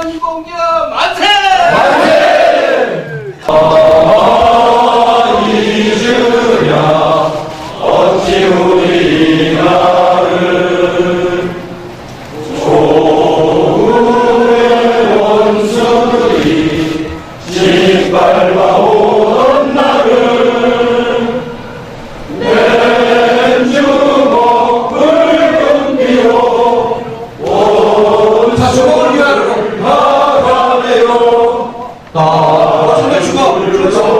천이공기야 만세! 자, 주먹,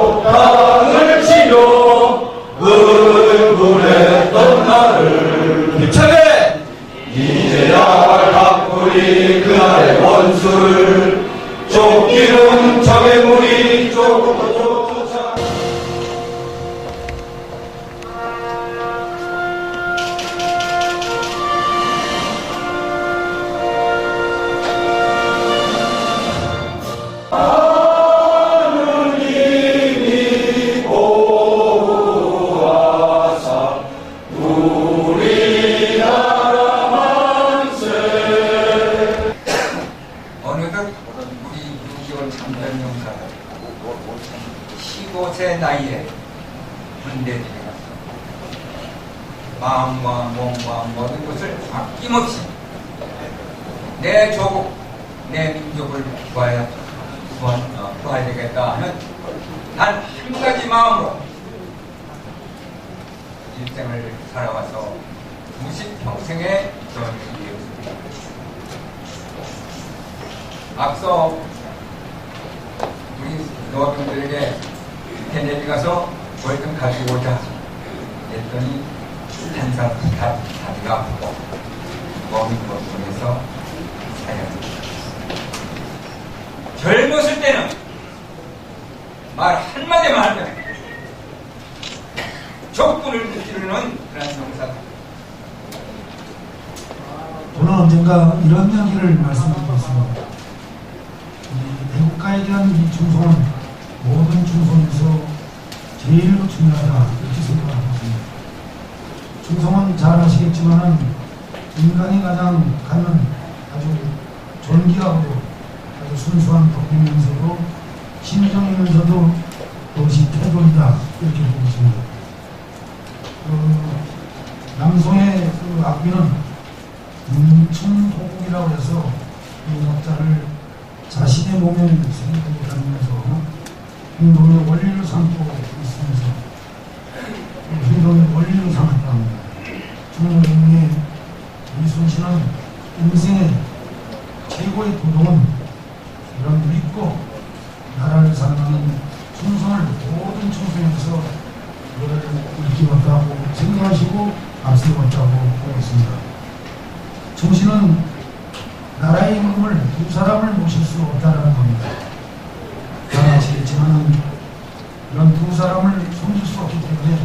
어느덧 우리 6개월 참전 용사가 15세 나이에 군대에 갔어. 마음과 몸과 모든 것을 아낌없이 내 조국, 내 민족을 구하야, 구하, 어, 구해야 되겠다 하는 단 한 가지 마음으로 일생을 살아와서 90평생의 전 앞서 우리 노학생들에게 케네디 가서 월등 가지고 오자 했더니 한상 다, 다리가 아프고 몸이 고통해서 사양합니다. 젊었을 때는 말 한마디만 하면 적군을 무찌르는 그런 용사다. 저는 언젠가 이런 이야기를 말씀드리겠습니다. 이 애국가에 대한 이 충성은 모든 충성에서 제일 중요하다 이렇게 생각합니다. 충성은 잘 아시겠지만 인간이 가장 갖는 아주 존귀하고 아주 순수한 덕이면서도 신정이면서도 그것이 태도이다 이렇게 보고 있습니다. 그 남송의 그 악비는 인충호국이라고 해서 이 역사를 자신의 몸에 다니면서 행동의 원리를 삼고 있으면서 이 행동의 원리를 삼았다 합니다. 중국의 이순신은 인생의 최고의 도덕은 이런 믿고 나라를 사랑하는 충성을 모든 충성에서 그거를 일깨웠다고 생각하시고 앞세웠다고 보고 있습니다. 정신은 나라의 임금을 두 사람을 모실 수 없다는 겁니다. 잘 아시겠지만 이런 두 사람을 섬길 수 없기 때문에